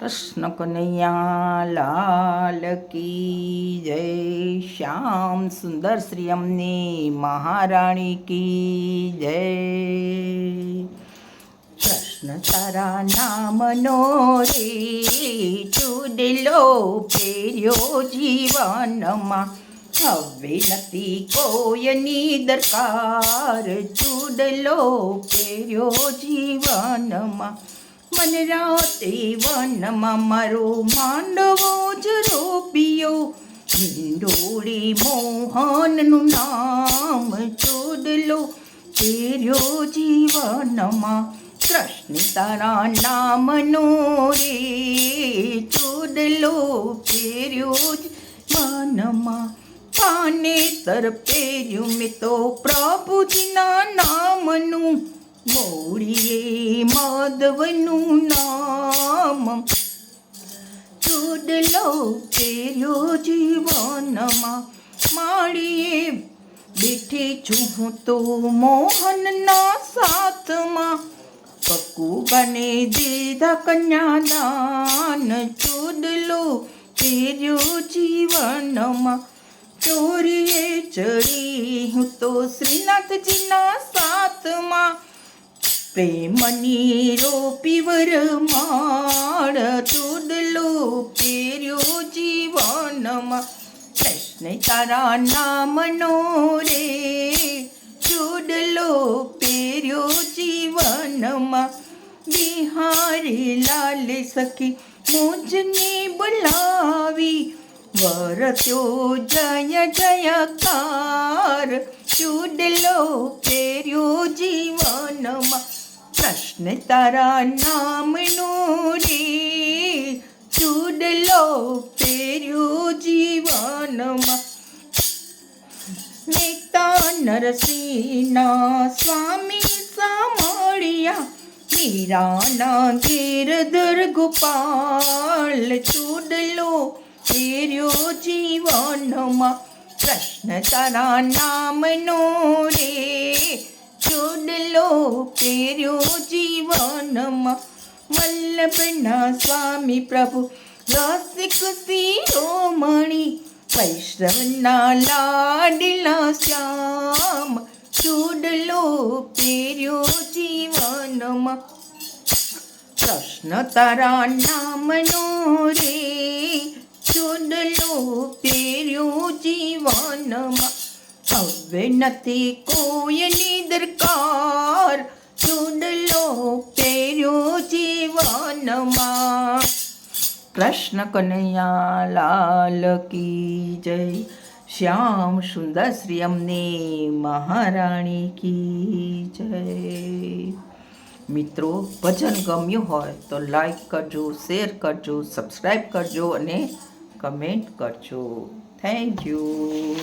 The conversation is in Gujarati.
કૃષ્ણ કનૈયા લાલ કી જય. શ્યામ સુંદર શ્રી અમની મહારાણી કી જય. કૃષ્ણ તારા નામનો રે ચૂડલો પેર્યો જીવનમાં. હવે નથી કોયની દરકાર. ચૂડલો પેર્યો જીવનમાં. મન રાતે વનમાં મારો માંડવો જ રોપ્યો. હિંડોળી મોહનનું નામ ચૂડલો ફેર્યો જીવનમાં કૃષ્ણ તારા નામનો રે ચૂડલો ફેર્યો જ મનમાં પાને તર પહેર્યું મેં તો પ્રભુજીના નામનું. મોડીએ માધવનું નામ ચોડલો કર્યો જીવનમાં માળીએ બેઠી છું હું તો મોહનના સાથમાં. પક્કું બને દીધા કન્યાદાન. ચોડલો કર્યો જીવનમાં ચોરીએ ચડી. હું તો શ્રીનાથજીના સાથમાં પ્રેમની રોપીવર વરમાળ ચૂડલો પેર્યો જીવનમાં. કૃષ્ણ તારા નામનો રે ચૂડલો પેર્યો જીવનમાં. બિહારી લાલ સખી મુજને બોલાવી વરત્યો જય જયકાર. ચૂડલો પેર્યો જીવનમાં. કૃષ્ણ તારા નામનો રે. ચૂડલો પેર્યું જીવનમાં. નેતા નરસિંહના સ્વામી સામળિયા મીરાના ગીરધર ગોપાલ ચૂડલો ફેર્યો જીવનમાં. કૃષ્ણ તારા નામનો રે. ફેર્યો જીવનમાં વલ્લભના સ્વામી પ્રભુ. રસિક શિરોમણી વૈષ્ણવના લાડલા શ્યામ. ચૂડલો ફેર્યો જીવનમાં. કૃષ્ણ તારા નામનો રે, ચૂડલો ફેર્યો જીવનમાં. હવે નથી કોઈની દરકાર ચૂંડલો પહેર્યો જીવનમાં કૃષ્ણ કનૈયા લાલ કી જય. શ્યામ સુંદર શ્રી અમને મહારાણી કી જય. મિત્રો, ભજન ગમ્યું હોય તો લાઈક કરજો શેર કરજો સબસ્ક્રાઈબ કરજો અને કમેન્ટ કરજો. Thank you